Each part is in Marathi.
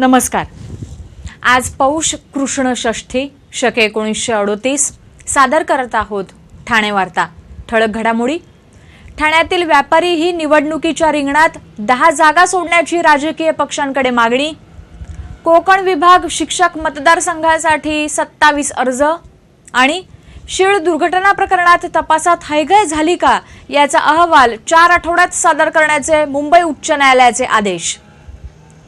नमस्कार. आज पौष कृष्ण षष्ठी शके एकोणीसशे अडोतीस सादर करत आहोत ठाणे वार्ता ठळक घडामोडी. ठाण्यातील व्यापारी ही निवडणुकीच्या रिंगणात दहा जागा सोडण्याची राजकीय पक्षांकडे मागणी. कोकण विभाग शिक्षक मतदारसंघासाठी सत्तावीस अर्ज. आणि शीळ दुर्घटना प्रकरणात तपासात हैगय झाली का याचा अहवाल चार आठवड्यात सादर करण्याचे मुंबई उच्च न्यायालयाचे आदेश.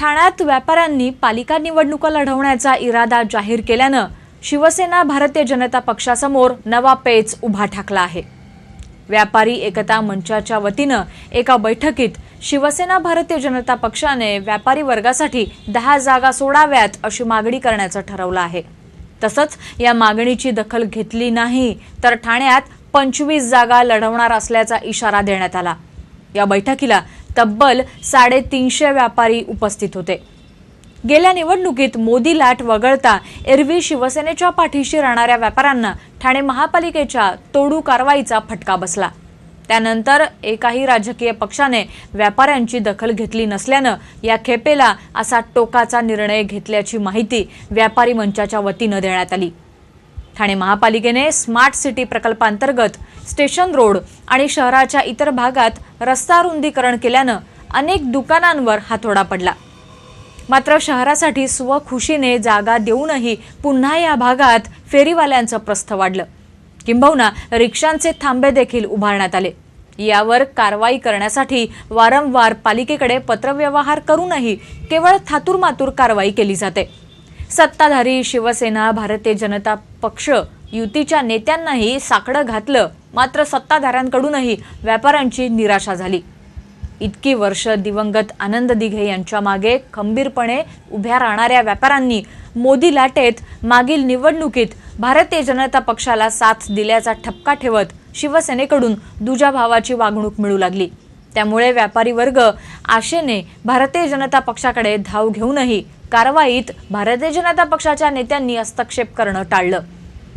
ठाण्यात व्यापाऱ्यांनी पालिका निवडणुका लढवण्याचा इरादा जाहीर केल्यानं शिवसेना भारतीय जनता पक्षासमोर नवा पेच उभा ठाकला आहे. व्यापारी एकता मंचाच्या वतीनं एका बैठकीत शिवसेना भारतीय जनता पक्षाने व्यापारी वर्गासाठी दहा जागा सोडाव्यात अशी मागणी करण्याचं ठरवलं आहे. तसंच या मागणीची दखल घेतली नाही तर ठाण्यात पंचवीस जागा लढवणार असल्याचा इशारा देण्यात आला. या बैठकीला तब्बल साडेतीनशे व्यापारी उपस्थित होते. गेल्या निवडणुकीत मोदी लाट वगळता एरवी शिवसेनेच्या पाठीशी राहणाऱ्या व्यापाऱ्यांना ठाणे महापालिकेच्या तोडू कारवाईचा फटका बसला. त्यानंतर एकाही राजकीय पक्षाने व्यापाऱ्यांची दखल घेतली नसल्यानं या खेपेला असा टोकाचा निर्णय घेतल्याची माहिती व्यापारी मंचाच्या वतीनं देण्यात आली. ठाणे महापालिकेने स्मार्ट सिटी प्रकल्पांतर्गत स्टेशन रोड आणि शहराच्या इतर भागात रस्ता रुंदीकरण केल्यानं अनेक दुकानांवर हातोडा पडला. मात्र शहरासाठी स्वखुशीने जागा देऊनही पुन्हा या भागात फेरीवाल्यांचं प्रस्थ वाढलं. किंबहुना रिक्षांचे थांबे देखील उभारण्यात आले. यावर कारवाई करण्यासाठी वारंवार पालिकेकडे पत्रव्यवहार करूनही केवळ थातूरमातूर कारवाई केली जाते. सत्ताधारी शिवसेना भारतीय जनता पक्ष युतीच्या नेत्यांनाही साकडं घातलं मात्र सत्ताधाऱ्यांकडूनही व्यापाऱ्यांची निराशा झाली. इतकी वर्ष दिवंगत आनंद दिघे यांच्या मागे खंबीरपणे उभ्या राहणाऱ्या व्यापाऱ्यांनी मोदी लाटेत मागील निवडणुकीत भारतीय जनता पक्षाला साथ दिल्याचा ठपका ठेवत शिवसेनेकडून दुजा भावाची वागणूक मिळू लागली. त्यामुळे व्यापारी वर्ग आशेने भारतीय जनता पक्षाकडे धाव घेऊनही कारवाईत भारतीय जनता पक्षाच्या नेत्यांनी हस्तक्षेप करणं टाळलं.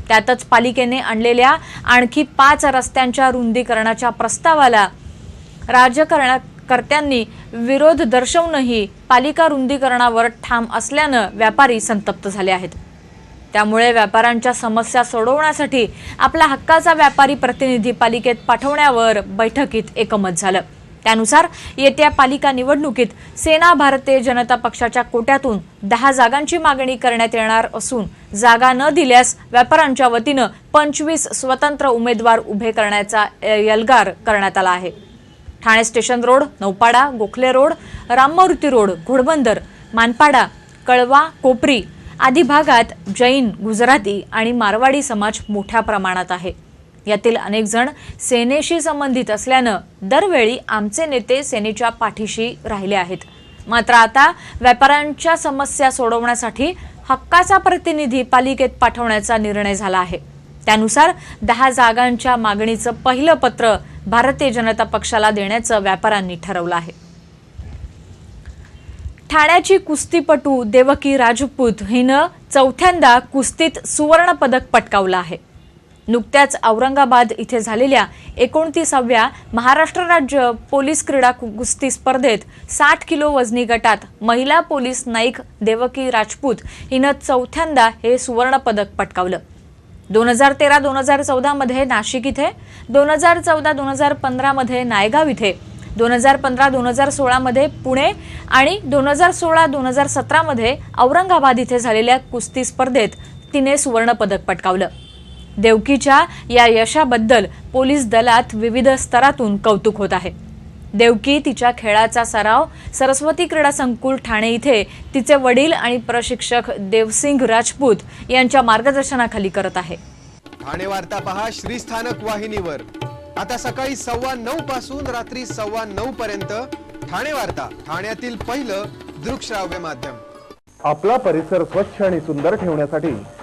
त्यातच पालिकेने आणलेल्या आणखी पाच रस्त्यांच्या रुंदीकरणाच्या प्रस्तावाला राजकारणकर्त्यांनी विरोध दर्शवूनही पालिका रुंदीकरणावर ठाम असल्यानं व्यापारी संतप्त झाले आहेत. त्यामुळे व्यापाऱ्यांच्या समस्या सोडवण्यासाठी आपला हक्काचा व्यापारी प्रतिनिधी पालिकेत पाठवण्यावर बैठकीत एकमत झालं. त्यानुसार येत्या पालिका निवडणुकीत सेना भारतीय जनता पक्षाच्या कोट्यातून दहा जागांची मागणी करण्यात येणार असून जागा न दिल्यास व्यापाऱ्यांच्या वतीनं पंचवीस स्वतंत्र उमेदवार उभे करण्याचा यलगार करण्यात आला आहे. Thane station road Naupada Gokhale road Rammurti road Ghodbunder Manpada Kalwa Kopri आदी भागात जैन गुजराती आणि मारवाडी समाज मोठ्या प्रमाणात आहे. यातील अनेक जण सेनेशी संबंधित असल्यानं दरवेळी आमचे नेते सेनेच्या पाठीशी राहिले आहेत. मात्र आता व्यापाऱ्यांच्या समस्या सोडवण्यासाठी हक्काचा प्रतिनिधी पालिकेत पाठवण्याचा निर्णय झाला आहे. त्यानुसार दहा जागांच्या मागणीचं पहिलं पत्र भारतीय जनता पक्षाला देण्याचं व्यापाऱ्यांनी ठरवलं आहे. ठाण्याची कुस्तीपटू देवकी राजपूत हिनं चौथ्यांदा कुस्तीत सुवर्ण पदक पटकावलं आहे. नुकत्याच औरंगाबाद इथे झालेल्या एकोणतीसाव्या महाराष्ट्र राज्य पोलीस क्रीडा कु- कुस्ती स्पर्धेत साठ किलो वजनी गटात महिला पोलीस नाईक देवकी राजपूत हिनं चौथ्यांदा हे सुवर्णपदक पटकावलं. दोन हजार तेरा दोन हजार चौदामध्ये नाशिक इथे दोन हजार चौदा दोन हजार पंधरामध्ये नायगाव इथे दोन हजार पंधरा दोन हजार सोळामध्ये पुणे आणि दोन हजार सोळा दोन हजार सतरामध्ये औरंगाबाद इथे झालेल्या कुस्ती स्पर्धेत तिने सुवर्णपदक पटकावलं. देवकीच्या या यशाबद्दल पोलीस दलात विविध स्तरातून कौतुक होत आहे. देवकी तिच्या खेळाचा सराव सरस्वती क्रीडा संकुल ठाणे इथे तिचे वडील आणि प्रशिक्षक देवसिंग राजपूत यांच्या मार्गदर्शनाखाली करत आहे. ठाणे वार्ता पहा श्रीस्थानक वाहिनीवर. आता सकाळी सव्वा नऊ पासून रात्री सव्वा नऊ पर्यंत ठाणे वार्ता ठाण्यातील पहिलं दृकश्राव्य माध्यम. आपला परिसर स्वच्छ आणि सुंदर ठेवण्यासाठी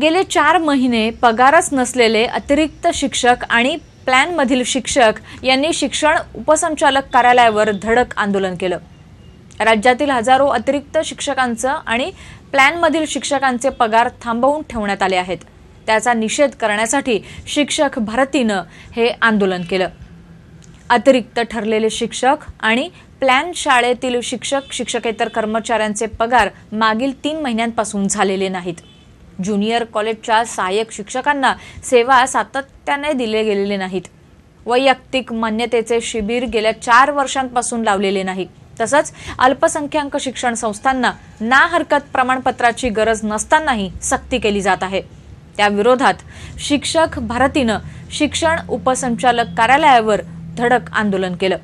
गेले चार महिने पगारच नसलेले अतिरिक्त शिक्षक आणि प्लॅनमधील शिक्षक यांनी शिक्षण उपसंचालक कार्यालयावर धडक आंदोलन केलं. राज्यातील हजारो अतिरिक्त शिक्षकांचं आणि प्लॅनमधील शिक्षकांचे पगार थांबवून ठेवण्यात आले आहेत. त्याचा निषेध करण्यासाठी शिक्षक भारतीनं हे आंदोलन केलं. अतिरिक्त ठरलेले शिक्षक आणि प्लॅन शाळेतील शिक्षक शिक्षकेतर कर्मचाऱ्यांचे पगार मागील तीन महिन्यांपासून झालेले नाहीत. ज्युनियर कॉलेजच्या सहाय्यक शिक्षकांना सेवा सातत्याने दिले गेलेले नाहीत. वैयक्तिक मान्यतेचे शिबिर गेल्या चार वर्षांपासून लावलेले नाही. तसंच अल्पसंख्याक शिक्षण संस्थांना ना हरकत प्रमाणपत्राची गरज नसतानाही सक्ती केली जात आहे. त्या विरोधात शिक्षक भारतीनं शिक्षण उपसंचालक कार्यालयावर धडक आंदोलन केलं.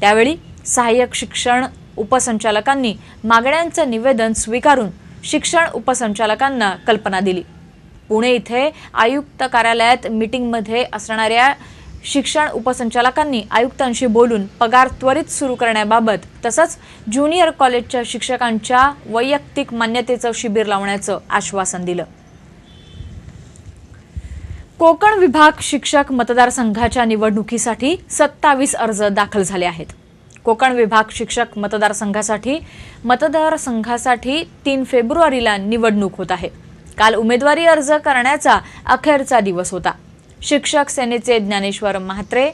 त्यावेळी सहाय्यक शिक्षण उपसंचालकांनी मागण्यांचं निवेदन स्वीकारून शिक्षण उपसंचालकांना कल्पना दिली. पुणे इथे आयुक्त कार्यालयात मीटिंगमध्ये असणाऱ्या शिक्षण उपसंचालकांनी आयुक्तांशी बोलून पगार त्वरित सुरू करण्याबाबत तसंच ज्युनियर कॉलेजच्या शिक्षकांच्या वैयक्तिक मान्यतेचं शिबिर लावण्याचं आश्वासन दिलं. कोकण विभाग शिक्षक मतदारसंघाच्या निवडणुकीसाठी सत्तावीस अर्ज दाखल झाले आहेत. कोकण विभाग शिक्षक मतदारसंघासाठी मतदारसंघासाठी तीन फेब्रुवारीला निवडणूक होत आहे. काल उमेदवारी अर्ज करण्याचा अखेरचा दिवस होता. शिक्षक सेनेचे ज्ञानेश्वर म्हात्रे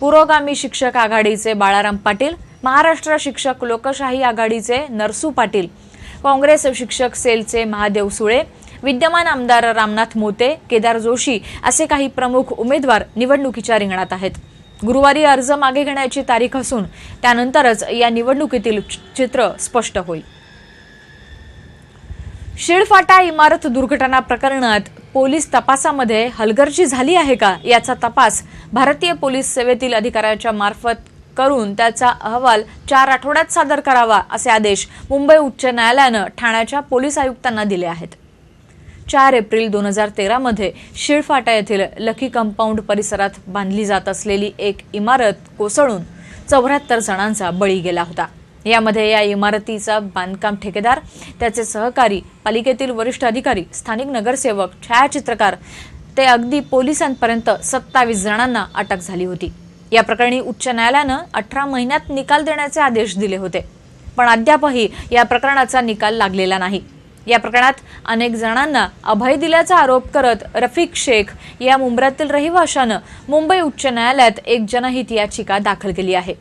पुरोगामी शिक्षक आघाडीचे बाळाराम पाटील महाराष्ट्र शिक्षक लोकशाही आघाडीचे नरसू पाटील काँग्रेस शिक्षक सेलचे महादेव सुळे विद्यमान आमदार रामनाथ मोते केदार जोशी असे काही प्रमुख उमेदवार निवडणुकीच्या रिंगणात आहेत. गुरुवारी अर्ज मागे घेण्याची तारीख असून त्यानंतरच या निवडणुकीतील चित्र स्पष्ट होईल. शिळफाटा इमारत दुर्घटना प्रकरणात पोलीस तपासामध्ये हलगर्जी झाली आहे का याचा तपास भारतीय पोलीस सेवेतील अधिकाऱ्याच्या मार्फत करून त्याचा अहवाल चार आठवड्यात सादर करावा असे आदेश मुंबई उच्च न्यायालयानं ठाण्याच्या पोलीस आयुक्तांना दिले आहेत. चार एप्रिल दोन हजार तेरामध्ये शिळफाटा येथील लकी कंपाऊंड परिसरात बांधली जात असलेली एक इमारत कोसळून चौऱ्याहत्तर जणांचा बळी गेला होता. यामध्ये या इमारतीचा बांधकाम ठेकेदार त्याचे सहकारी पालिकेतील वरिष्ठ अधिकारी स्थानिक नगरसेवक छायाचित्रकार ते अगदी पोलिसांपर्यंत सत्तावीस जणांना अटक झाली होती. या प्रकरणी उच्च न्यायालयानं अठरा महिन्यात निकाल देण्याचे आदेश दिले होते. पण अद्यापही या प्रकरणाचा निकाल लागलेला नाही. या प्रकरणात अनेक जणांना अभय दिल्याचा आरोप करत रफिक शेख या मुंब्र्यातील रहिवाशानं मुंबई उच्च न्यायालयात एक जनहित याचिका दाखल केली आहे.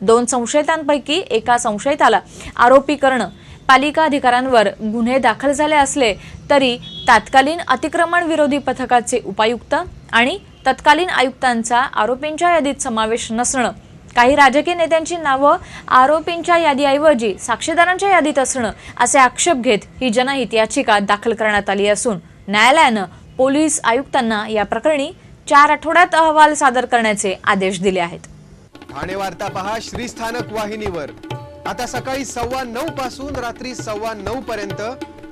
दोन संशयितांपैकी एका संशयिताला आरोपी करणं पालिका अधिकाऱ्यांवर गुन्हे दाखल झाले असले तरी तात्कालीन अतिक्रमण विरोधी पथकाचे उपायुक्त आणि तत्कालीन आयुक्तांचा आरोपींच्या यादीत समावेश नसणं काही राजकीय नेत्यांची नावं आरोपींच्या यादीऐवजी साक्षीदारांच्या यादीत असणं असे आक्षेप घेत ही जनहित याचिका दाखल करण्यात आली असून न्यायालयानं पोलीस आयुक्तांना या प्रकरणी चार आठवड्यात अहवाल सादर करण्याचे आदेश दिले आहेत. ठाणे वार्ता पहा श्रीस्थानक वाहिनीवर. आता सकाळी सव्वा नऊ पासून रात्री सव्वा नऊ पर्यंत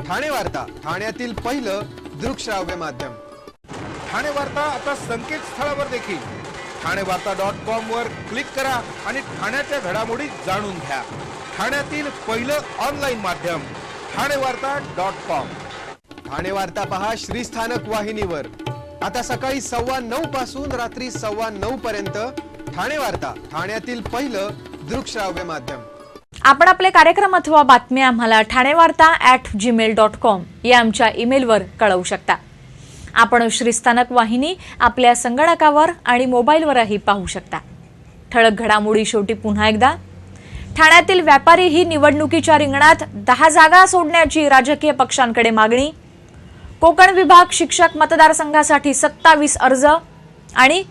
ठाणे वार्ता ठाण्यातील पहिलं दृकश्राव्य माध्यम. ठाणे वार्ता आता संकेतस्थळावर देखील. ठाणे वार्ता डॉट कॉम वर क्लिक करा आणि ठाण्याच्या घडामोडी जाणून घ्या. ठाण्यातील पहिलं ऑनलाईन माध्यम ठाणे वार्ता डॉट कॉम ठाणे वार्ता पहा श्रीस्थानक वाहिनीवर. आता सकाळी सव्वा नऊ पासून रात्री सव्वा नऊ पर्यंत ठाणे वार्ता ठाण्यातील पहिलं दृकश्राव्य माध्यम. आपण आपले कार्यक्रम अथवा बातम्या आम्हाला ठाणे वार्ता ॲट जीमेल डॉट कॉम या आमच्या ईमेलवर कळवू शकता. आपण श्रीस्थानक वाहिनी आपल्या संगणकावर आणि मोबाईलवरही पाहू शकता. ठळक घडामोडी शेवटी पुन्हा एकदा. ठाण्यातील व्यापारी ही निवडणुकीच्या रिंगणात दहा जागा सोडण्याची राजकीय पक्षांकडे मागणी. कोकण विभाग शिक्षक मतदारसंघासाठी सत्तावीस अर्ज. आणि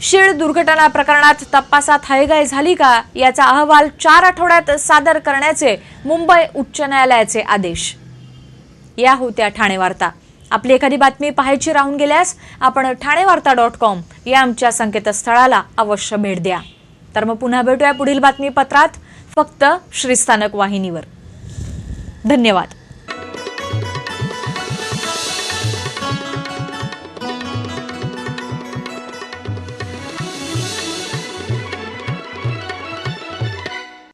शीळ दुर्घटना प्रकरणात तपासात हयगय झाली का याचा अहवाल चार आठवड्यात सादर करण्याचे मुंबई उच्च न्यायालयाचे आदेश. या होत्या ठाणे वार्ता. आपली एखादी बातमी पाहायची राहून गेल्यास आपण ठाणे वार्ता डॉट कॉम या आमच्या संकेतस्थळाला अवश्य भेट द्या. तर मग पुन्हा भेटूया पुढील बातमीपत्रात फक्त श्रीस्थानक वाहिनीवर. धन्यवाद.